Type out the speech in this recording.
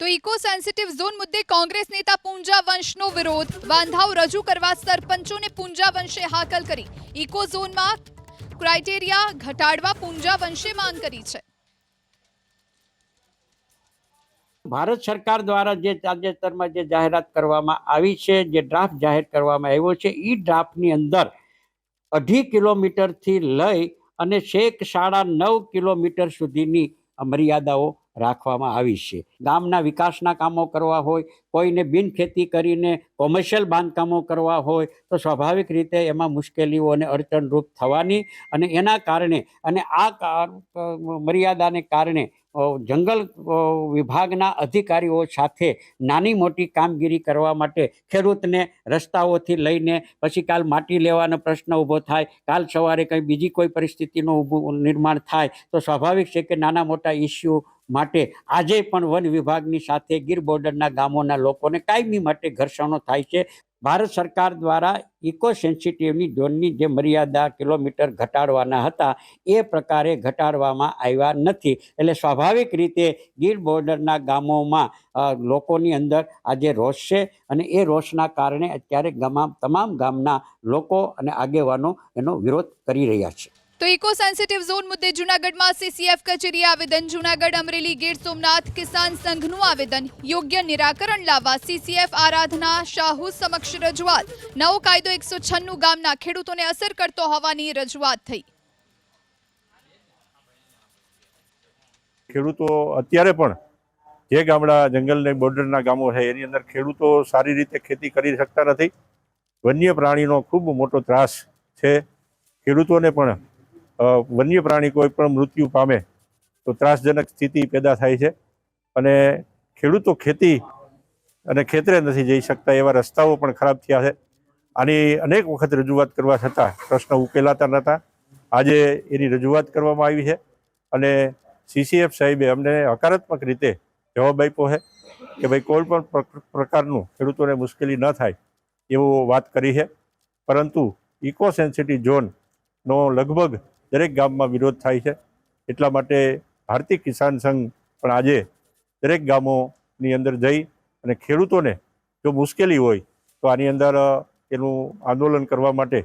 તો eco sensitive zone મુદ્દે કોંગ્રેસ નેતા પૂંજા વંશનો વિરોધ. વાંધાઓ રજૂ કરવા સરપંચોને પૂંજા વંશે હાકલ કરી. ઇકો ઝોનમાં ક્રાઇટેરિયા ઘટાડવા પૂંજા વંશે માંગ કરી છે. ભારત સરકાર દ્વારા જે તાજેતરમાં જે જાહેરાત કરવામાં આવી છે, જે ડ્રાફ્ટ જાહેર કરવામાં આવ્યો છે એ ડ્રાફ્ટની અંદર અઢી કિલોમીટરથી લઈ અને છેક સાડા નવ કિલોમીટર સુધીની મર્યાદાઓ રાખવામાં આવી છે. ગામના વિકાસના કામો કરવા હોય, કોઈને બિન ખેતી કરીને કોમર્શિયલ બાંધકામો કરવા હોય, તો સ્વાભાવિક રીતે એમાં મુશ્કેલીઓ અને અડચણરૂપ થવાની અને એના કારણે અને આ મર્યાદાને કારણે જંગલ વિભાગના અધિકારીઓ સાથે નાની મોટી કામગીરી કરવા માટે ખેડૂતને રસ્તાઓથી લઈને પછી કાલ માટી લેવાનો પ્રશ્ન ઊભો થાય, કાલ સવારે કંઈ બીજી કોઈ પરિસ્થિતિનું નિર્માણ થાય, તો સ્વાભાવિક છે કે નાના મોટા ઇસ્યુ માટે આજે પણ વન વિભાગની સાથે ગીર બોર્ડરના ગામોના લોકોને કાયમી માટે ઘર્ષણો થાય છે. ભારત સરકાર દ્વારા ઇકો સેન્સિટિવની ઝોનની જે મર્યાદા કિલોમીટર ઘટાડવાના હતા, એ પ્રકારે ઘટાડવામાં આવ્યા નથી. એટલે સ્વાભાવિક રીતે ગીર બોર્ડરના ગામોમાં લોકોની અંદર આજે રોષ છે અને એ રોષના કારણે અત્યારે ગામા, તમામ ગામના લોકો અને આગેવાનો એનો વિરોધ કરી રહ્યા છે. તો ઇકો સેન્સિટિવ ઝોન મુદ્દે જૂનાગઢમાં સીસીએફ કચેરીએ આવેદન. જૂનાગઢ અમરેલી ગીર સોમનાથ કિસાન સંઘનું આવેદન. યોગ્ય નિરાકરણ લાવવા સીસીએફ આરાધના શાહુ સમક્ષ રજૂઆત. નવો કાયદો એકસો છન્નું ગામના ખેડૂતોને અસર કરતો હોવાની રજૂઆત થઈ. ખેડૂતો અત્યારે પણ જે ગામડા જંગલને બોર્ડરના ગામો છે, એની અંદર ખેડૂતો સારી રીતે ખેતી કરી શકતા નથી. વન્ય પ્રાણીનો ખૂબ મોટો ત્રાસ છે. ખેડૂતોને પણ વન્ય પ્રાણી કોઈ પણ મૃત્યુ પામે તો ત્રાસજનક સ્થિતિ પેદા થાય છે. અને ખેડૂતો ખેતી અને ખેતરે નથી જઈ શકતા એવા રસ્તાઓ પણ ખરાબ થયા છે. આની અનેક વખત રજૂઆત કરવા છતાં પ્રશ્ન ઉકેલાતા નહોતા. આજે એની રજૂઆત કરવામાં આવી છે અને સીસીએફ સાહેબે અમને હકારાત્મક રીતે જવાબ આપ્યો છે કે ભાઈ કોઈ પણ પ્ર- પ્રકારનું ખેડૂતોને મુશ્કેલી ન થાય એવું વાત કરી છે. પરંતુ ઇકો સેન્સિટિવ ઝોનનો લગભગ દરેક ગામમાં વિરોધ થાય છે. એટલા માટે ભારતીય કિસાન સંઘ પણ આજે દરેક ગામોની અંદર જઈ અને ખેડૂતોને જો મુશ્કેલી હોય તો આની અંદર એનું આંદોલન કરવા માટે